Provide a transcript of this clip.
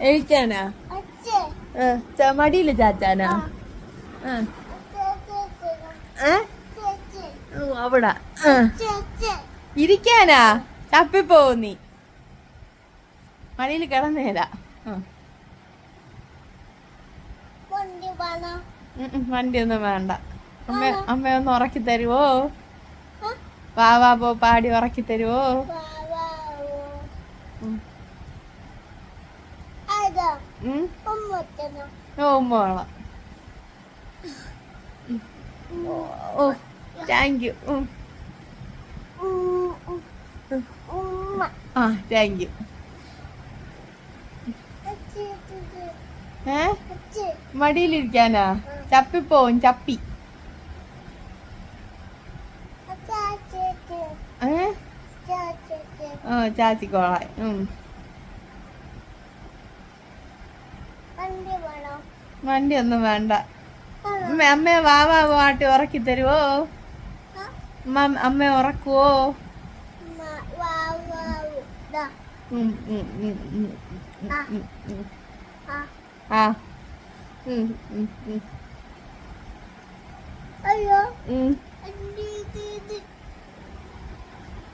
എഴുത്താനാ മടിയിൽ ചാച്ചാനാ? അവിടെ. ഇരിക്കാനാ? തപ്പിപ്പോവും നീ. മടിയിൽ കിടന്നേരാ. വണ്ടി ഒന്നും വേണ്ട. അമ്മ അമ്മയൊന്ന് ഉറക്കി തരുവോ? വാ വാ പോ പാടി ഉറക്കി തരുവോ. ചപ്പി ഓ ഉമ്മ വേണം ഓ താങ്ക് യു ആ താങ്ക് യു ഏ? മടിയിലിരിക്കാനാ? ചപ്പിപ്പോവും ചപ്പി ഏ ഓ വണ്ടി ഒന്നും വേണ്ട. അമ്മ അമ്മയെ വാ വാ പാട്ടി ഉറക്കി തരുവോ അമ്മ ഉറക്കുവോ. ആ. അയ്യോ.